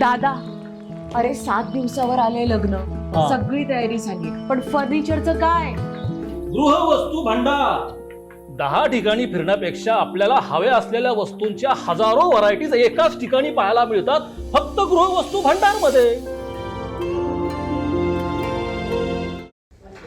दादा अरे सात दिवसावर आले लग्न. हा. सगळी तयारी झाली. पण फर्निचरचं काय? गृहवस्तू भांडार. दहा ठिकाणी फिरण्यापेक्षा आपल्याला हव्या असलेल्या वस्तूंच्या हजारो व्हरायटीज एकाच ठिकाणी पाहायला मिळतात फक्त गृहवस्तू भांडारमध्ये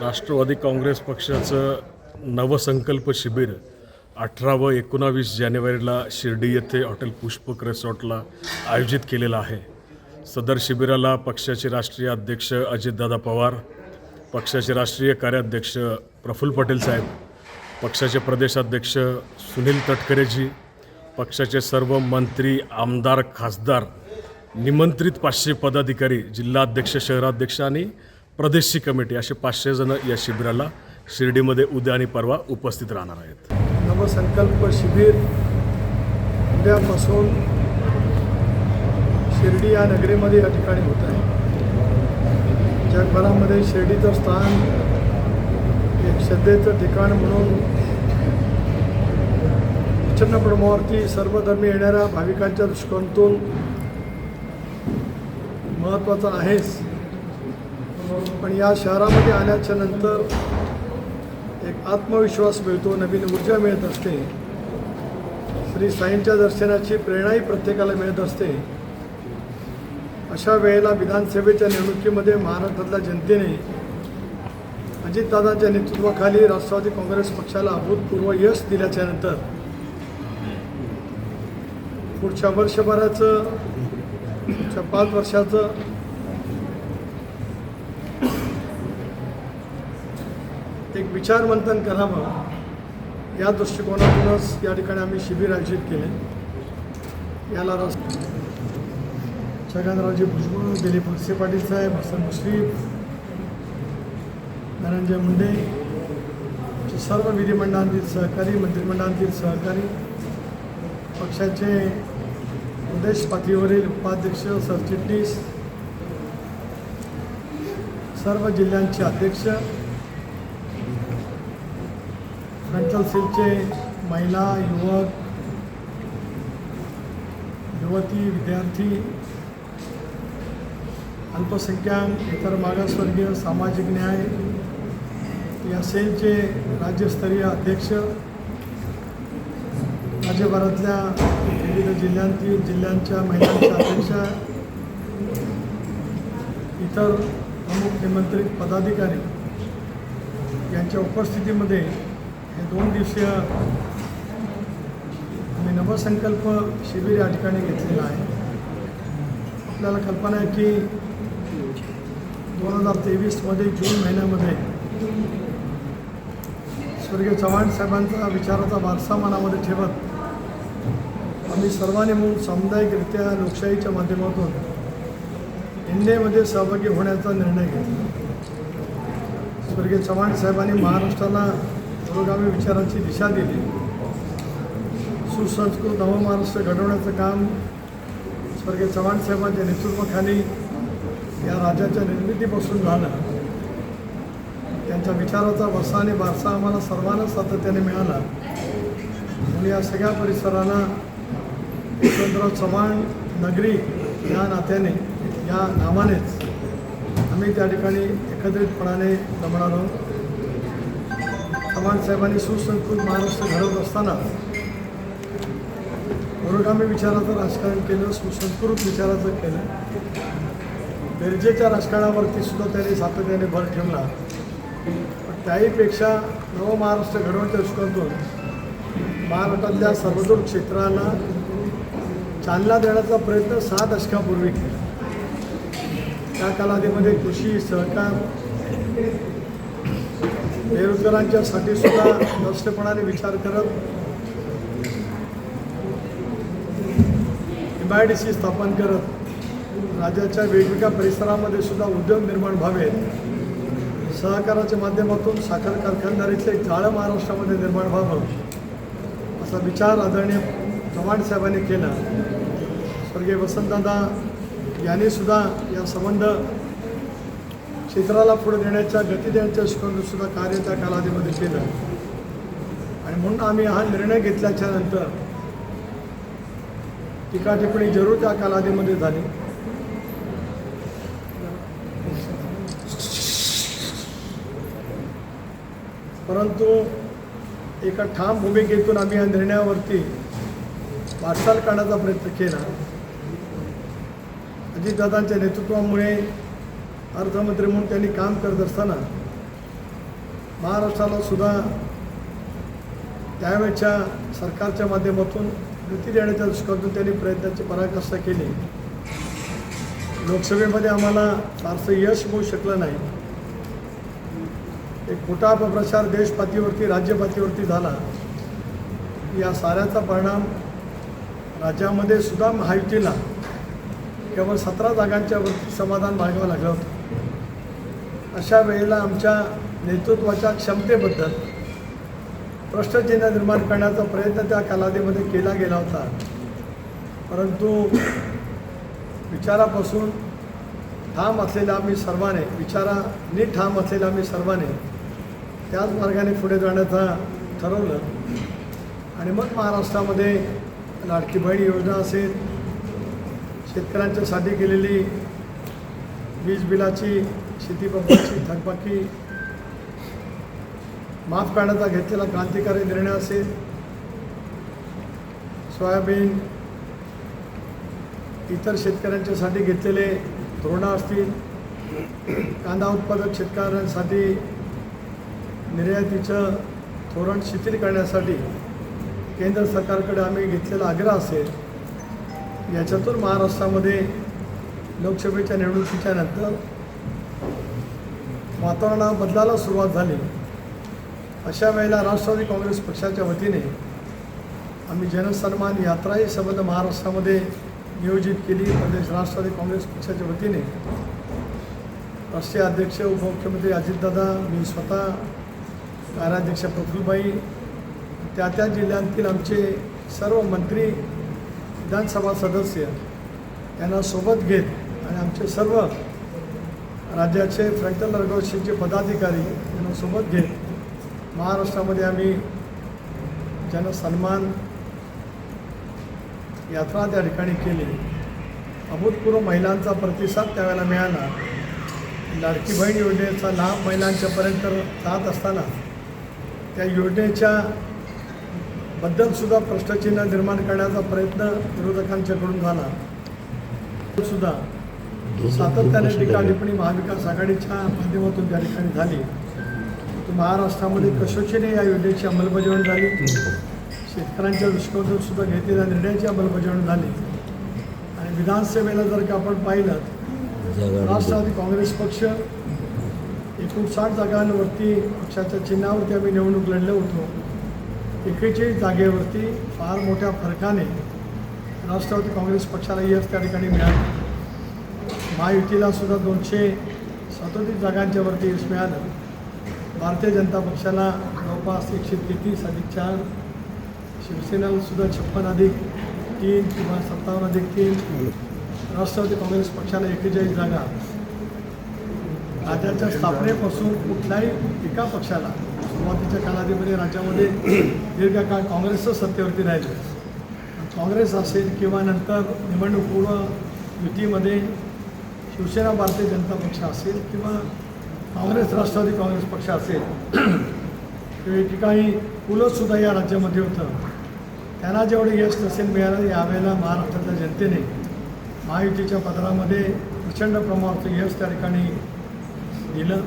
राष्ट्रवादी काँग्रेस पक्षाचं नवसंकल्प शिबिर अठरा व एकोणावीस जानेवारीला शिर्डी येथे हॉटेल पुष्पक रिसॉर्टला आयोजित केलेलं आहे. सदर शिबिराला पक्षाचे राष्ट्रीय अध्यक्ष अजितदादा पवार पक्षाचे राष्ट्रीय कार्याध्यक्ष प्रफुल्ल पटेल साहेब पक्षाचे प्रदेशाध्यक्ष सुनील तटकरेजी पक्षाचे सर्व मंत्री आमदार खासदार निमंत्रित पाचशे पदाधिकारी जिल्हाध्यक्ष शहराध्यक्ष आणि प्रदेशची कमिटी असे पाचशे जण या शिबिराला शिर्डीमध्ये उद्या आणि परवा उपस्थित राहणार आहेत. नवसंकल्प शिबिर उद्यापासून शिर्डी या नगरीमध्ये या ठिकाणी होत आहे. जगभरामध्ये शिर्डीचं स्थान एक श्रद्धेचं ठिकाण म्हणून प्रचंड प्रमाणावरती सर्व धर्मी येणाऱ्या भाविकांच्या दृष्टिकोनातून महत्त्वाचं आहेच. पण या शहरामध्ये आल्याच्यानंतर एक आत्मविश्वास मिळतो नवीन ऊर्जा मिळत असते. श्री साईंच्या दर्शनाची प्रेरणाही प्रत्येकाला मिळत असते. अशा वेळेला विधानसभेच्या निवडणुकीमध्ये महाराष्ट्रातल्या जनतेने अजितदादांच्या नेतृत्वाखाली राष्ट्रवादी काँग्रेस पक्षाला अभूतपूर्व यश दिल्याच्या नंतर पुढच्या वर्षभराचं पुढच्या पाच वर्षाचं एक विचारमंथन करावं या दृष्टिकोनातूनच या ठिकाणी आम्ही शिबिर आयोजित केले. याला रस छगनरावजी भुजबळ दिलीप वळसे पाटील साहेब हसन मुश्रीफ धनंजय मुंडे सर्व विधिमंडळांतील सहकारी मंत्रिमंडळांतील सहकारी पक्षाचे प्रदेश पातळीवरील उपाध्यक्ष सरचिटणीस सर्व जिल्ह्यांचे अध्यक्ष फ्रंटल सेलचे महिला युवक युवती विद्यार्थी अल्पसंख्याक इतर मागासवर्गीय सामाजिक न्याय या सेलचे राज्यस्तरीय अध्यक्ष राज्यभरातल्या विविध जिल्ह्यांतील जिल्ह्यांच्या महिलांच्या अध्यक्ष इतर प्रमुख निमंत्रित पदाधिकारी यांच्या उपस्थितीमध्ये हे दोन दिवसीय आम्ही नवसंकल्प शिबिर या ठिकाणी घेतलेलं आहे. आपल्याला कल्पना आहे की दोन हजार तेवीसमध्ये जून महिन्यामध्ये स्वर्गीय चव्हाण साहेबांचा विचाराचा वारसा मनामध्ये ठेवत आम्ही सर्वांनी मिळून सामुदायिकरित्या लोकशाहीच्या माध्यमातून एन सहभागी होण्याचा निर्णय घेतला. स्वर्गीय चव्हाण साहेबांनी महाराष्ट्राला पुरोगामी विचारांची दिशा दिली. सुसंस्कृत नवमहाराष्ट्र घडवण्याचं काम स्वर्गीय चव्हाण साहेबांच्या नेतृत्वाखाली या राज्याच्या निर्मितीपासून झालं. त्यांच्या विचाराचा वसा आणि वारसा आम्हाला सर्वांना सातत्याने मिळाला. आणि या सगळ्या परिसराला यशवंतराव चव्हाण नगरी या नात्याने या नावानेच आम्ही त्या ठिकाणी एकत्रितपणाने जमणार आहोत. चव्हाण साहेबांनी सुसंस्कृत महाराष्ट्र घडवत असताना पुरोगामी विचाराचं राजकारण केलं सुसंस्कृत विचाराचं केलं. गरजेच्या राजकारणावरती सुद्धा त्यांनी सातत्याने भर ठेवला. पण त्याहीपेक्षा नव महाराष्ट्र घडवण्याच्या दृष्टिकोनातून महाराष्ट्रातल्या सर्वदूर क्षेत्राला चालना देण्याचा प्रयत्न सहा दशकापूर्वी केला. त्या कालावधीमध्ये कृषी सहकार बेरोजगारांच्यासाठी सुद्धा दृष्टपणाने विचार करत एम आय डी सी स्थापन करत राज्याच्या वेगवेगळ्या परिसरामध्ये सुद्धा उद्योग निर्माण व्हावेत. सहकाराच्या माध्यमातून साखर कारखानदारीचं एक जाळं महाराष्ट्रामध्ये निर्माण व्हावं असा विचार आदरणीय चव्हाण साहेबांनी केला. स्वर्गीय वसंतदादा यांनी सुद्धा या संबंध क्षेत्राला पुढे देण्याच्या गती देण्याच्या सुद्धा कार्य त्या कालावधीमध्ये केलं. आणि म्हणून आम्ही हा निर्णय घेतल्याच्या नंतर टीका टिप्पणी जरूर त्या कालावधीमध्ये झाली. परंतु एका ठाम भूमिकेतून आम्ही या निर्णयावरती वाटचाल करण्याचा प्रयत्न केला. अजितदादांच्या नेतृत्वामुळे अर्थमंत्री म्हणून त्यांनी काम करत असताना महाराष्ट्राला सुद्धा त्यावेळच्या सरकारच्या माध्यमातून गती देण्याच्या दृष्टीकोनातून त्यांनी प्रयत्नाची पराकाष्ठा केली. लोकसभेमध्ये आम्हाला फारसं यश मिळू शकलं नाही. एक मोठा अपप्रचार देशपातळीवरती राज्यपातळीवरती झाला. या साऱ्याचा परिणाम राज्यामध्ये सुद्धा महायुतीला केवळ सतरा जागांच्या वरती समाधान मागावं लागलं होतं. अशा वेळेला आमच्या नेतृत्वाच्या क्षमतेबद्दल प्रश्नचिन्ह निर्माण करण्याचा प्रयत्न त्या कालावधीमध्ये केला गेला होता. परंतु विचारापासून ठाम असलेल्या आम्ही सर्वांनी विचाराने ठाम असलेल्या आम्ही सर्वांनी त्याच मार्गाने पुढे जाण्याचा ठरवलं. आणि मग महाराष्ट्रामध्ये लाडकी बहीण योजना असेल शेतकऱ्यांच्यासाठी केलेली वीज बिलाची शेतीबाबतची थकबाकी माफ करण्याचा घेतलेला क्रांतिकारी निर्णय असेल सोयाबीन इतर शेतकऱ्यांच्यासाठी घेतलेले धोरणं असतील कांदा उत्पादक शेतकऱ्यांसाठी निर्यातीचं धोरण शिथिल करण्यासाठी केंद्र सरकारकडे आम्ही घेतलेला आग्रह असेल याच्यातून महाराष्ट्रामध्ये लोकसभेच्या निवडणुकीच्या नंतर वातावरणा बदलायला सुरुवात झाली. अशा वेळेला राष्ट्रवादी काँग्रेस पक्षाच्या वतीने आम्ही जनसन्मान यात्राही संबंध महाराष्ट्रामध्ये नियोजित केली. प्रदेश राष्ट्रवादी काँग्रेस पक्षाच्या वतीने राष्ट्रीय अध्यक्ष उपमुख्यमंत्री अजितदादा मी स्वतः कार्याध्यक्ष प्रफुल्लबाई त्या त्या जिल्ह्यांतील आमचे सर्व मंत्री विधानसभा सदस्य यांना सोबत घेत आणि आमचे सर्व राज्याचे फ्रंटल ऑर्गनायझेशनचे पदाधिकारी यांना सोबत घेत महाराष्ट्रामध्ये आम्ही जनसन्मान यात्रा त्या ठिकाणी केली. अभूतपूर्व महिलांचा प्रतिसाद त्यावेळेला मिळाला. लाडकी बहीण योजनेचा लाभ महिलांच्यापर्यंत जात असताना त्या योजनेच्या बद्दलसुद्धा प्रश्नचिन्ह निर्माण करण्याचा प्रयत्न विरोधकांच्याकडून झाला. सुद्धा सातत्याने टीका टिप्पणी महाविकास आघाडीच्या माध्यमातून त्या ठिकाणी झाली. तर महाराष्ट्रामध्ये कसोशीने या योजनेची अंमलबजावणी झाली. शेतकऱ्यांच्या दृष्टिकोनातून सुद्धा घेतलेल्या निर्णयाची अंमलबजावणी झाली. आणि विधानसभेला जर का आपण पाहिलं राष्ट्रवादी काँग्रेस पक्ष एकूण साठ जागांवरती पक्षाच्या चिन्हावरती आम्ही निवडणूक लढलो होतो. एकेचाळीस जागेवरती फार मोठ्या फरकाने राष्ट्रवादी काँग्रेस पक्षाला यश त्या ठिकाणी मिळालं. महायुतीला सुद्धा दोनशे सदोतीस जागांच्या वरती यश मिळालं. भारतीय जनता पक्षाला जवळपास एकशे तेहतीस अधिक चार शिवसेनेलासुद्धा छप्पन अधिक तीन किंवा सत्तावन्न अधिक तीन. राष्ट्रवादी काँग्रेस पक्षाला एकेचाळीस जागा. राज्याच्या स्थापनेपासून कुठल्याही एका पक्षाला सुरुवातीच्या कालावधीमध्ये राज्यामध्ये दीर्घकाळ काँग्रेसचं सत्तेवरती राहिलं. काँग्रेस असेल किंवा नंतर निवडणूकपूर्व युतीमध्ये शिवसेना भारतीय जनता पक्ष असेल किंवा काँग्रेस राष्ट्रवादी काँग्रेस पक्ष असेल किंवा ठिकाणी पुलंसुद्धा या राज्यामध्ये होतं. त्यांना जेवढे यश नसेल मिळालं यावेळेला महाराष्ट्रातल्या जनतेने महायुतीच्या पदरामध्ये प्रचंड प्रमाणात यश त्या ठिकाणी दिलं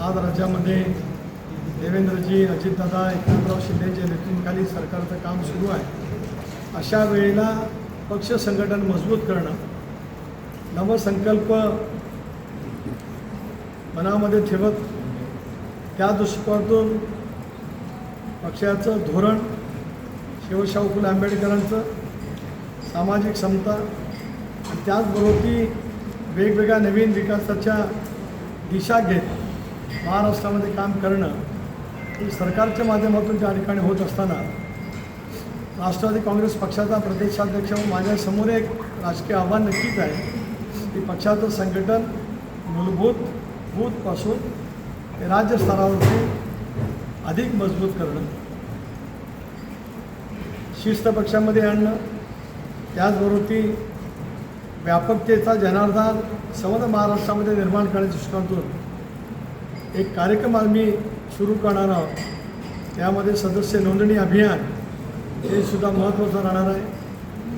आज राज्यामध्ये देवेंद्रजी अजितदादा एकनाथराव शिंदेच्या नेतृत्वाखाली सरकारचं काम सुरू आहे अशा वेळेला पक्ष संघटन मजबूत करणं नवसंकल्प मनामध्ये ठेवत त्या दृष्टिकोनातून पक्षाचं धोरण शिवशाहू फुले आंबेडकरांचं सामाजिक समता आणि त्याचबरोबर ती वेगवेगळ्या नवीन विकासाच्या दिशा घेत महाराष्ट्रामध्ये काम करणं हे सरकारच्या माध्यमातून ज्या ठिकाणी होत असताना राष्ट्रवादी काँग्रेस पक्षाचा प्रदेशाध्यक्ष माझ्यासमोर एक राजकीय आव्हान नक्कीच आहे. की पक्षाचं संघटन मूलभूत बूथपासून ते राज्यस्तरावरती अधिक मजबूत करणं शिस्त पक्षामध्ये आणणं त्याचबरोबर ती व्यापकतेचा जनार्दन संबंध महाराष्ट्रामध्ये निर्माण करण्याच्या दृष्टिकोनातून एक कार्यक्रम आम्ही सुरू करणार आहोत. त्यामध्ये सदस्य नोंदणी अभियान हे सुद्धा महत्त्वाचं राहणार आहे.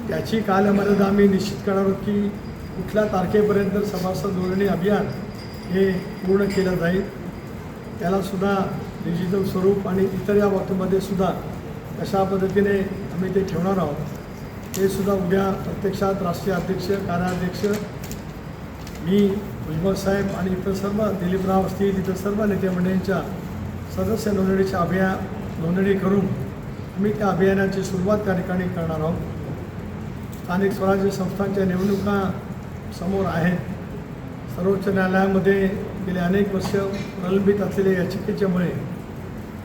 त्याची कालमर्यादा आम्ही निश्चित करणार आहोत की कुठल्या तारखेपर्यंत सभासद नोंदणी अभियान हे पूर्ण केलं जाईल. त्यालासुद्धा डिजिटल स्वरूप आणि इतर या बाबतीमध्ये सुद्धा कशा पद्धतीने आम्ही ते ठेवणार आहोत ते सुद्धा उद्या प्रत्यक्षात राष्ट्रीय अध्यक्ष कार्याध्यक्ष मी भुजबळ साहेब आणि इतर सर्व दिलीपराव असतील इतर सर्व नेते मंडळींच्या सदस्य नोंदणीच्या अभियान नोंदणी करून आम्ही त्या अभियानाची सुरुवात त्या ठिकाणी करणार आहोत. स्थानिक स्वराज्य संस्थांच्या निवडणुका समोर आहेत. सर्वोच्च न्यायालयामध्ये गेले अनेक वर्ष प्रलंबित असलेल्या याचिकेच्यामुळे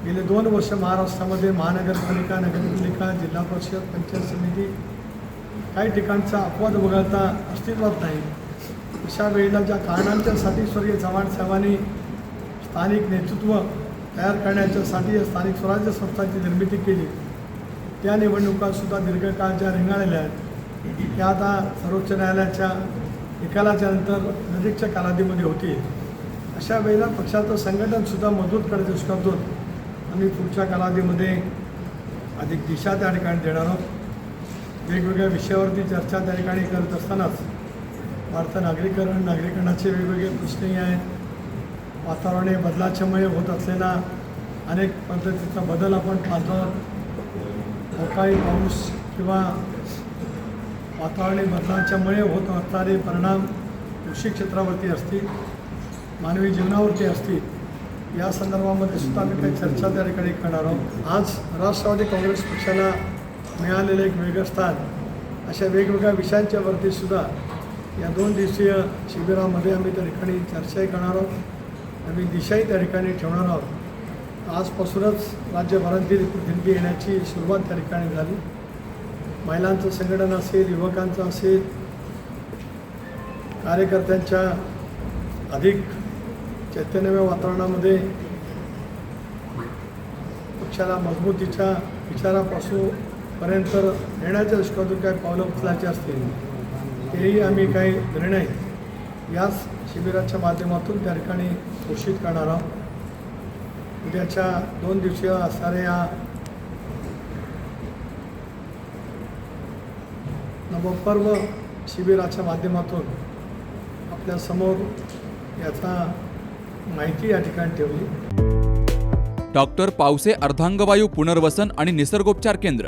गेले दोन वर्ष महाराष्ट्रामध्ये महानगरपालिका नगरपालिका जिल्हा परिषद पंचायत समिती काही ठिकाणचा अपवाद वगळता अस्तित्वात नाही. अशा वेळेला ज्या कारणांच्यासाठी स्वर्गीय चव्हाण साहेबांनी स्थानिक नेतृत्व तयार करण्याच्यासाठी या स्थानिक स्वराज्य संस्थांची निर्मिती केली. त्या निवडणुकासुद्धा दीर्घकाळ ज्या रिंगाळलेल्या आहेत त्या आता सर्वोच्च न्यायालयाच्या निकालाच्या नंतर नजीकच्या कालावधीमध्ये होती अशा वेळेला पक्षाचं संघटनसुद्धा मजबूत करायच्या दृष्टीतून आम्ही पुढच्या कालावधीमध्ये अधिक दिशा त्या ठिकाणी देणार आहोत. वेगवेगळ्या विषयावरती चर्चा त्या ठिकाणी करत असतानाच वाढतं नागरीकरण नागरीकरणाचे वेगवेगळे प्रश्नही आहेत. वातावरणीय बदलाच्यामुळे होत असलेला अनेक पद्धतीचा बदल आपण पाहतो. अवकाळी पाऊस किंवा वातावरण बदलाच्यामुळे होत असणारे परिणाम कृषी क्षेत्रावरती असतील मानवी जीवनावरती असतील या संदर्भामध्ये सुद्धा आम्ही काही चर्चा त्या ठिकाणी करणार आहोत. आज राष्ट्रवादी काँग्रेस पक्षाला मिळालेलं एक वेगळं स्थान अशा वेगवेगळ्या विषयांच्यावरती सुद्धा या दोन दिवसीय शिबिरामध्ये आम्ही त्या ठिकाणी चर्चाही करणार आहोत. आम्ही दिशाही त्या ठिकाणी ठेवणार आहोत. आजपासूनच राज्यभरातील प्रतिनिधी येण्याची सुरुवात त्या ठिकाणी झाली. महिलांचं संघटन असेल युवकांचं असेल कार्यकर्त्यांच्या अधिक चैतन्यमय वातावरणामध्ये पक्षाला मजबूतीच्या विचारापासून पर्यंत नेण्याच्या दृष्टीतून काही पावलं उचलायची असतील. तेही आम्ही काही निर्णय याच शिबिराच्या माध्यमातून त्या ठिकाणी घोषित करणार आहोत. उद्याच्या दोन दिवसीय असणाऱ्या या नवपर्व शिबिराच्या माध्यमातून आपल्यासमोर याचा माहिती या ठिकाणी ठेवली. डॉक्टर पावसे अर्धांगवायू पुनर्वसन आणि निसर्गोपचार केंद्र.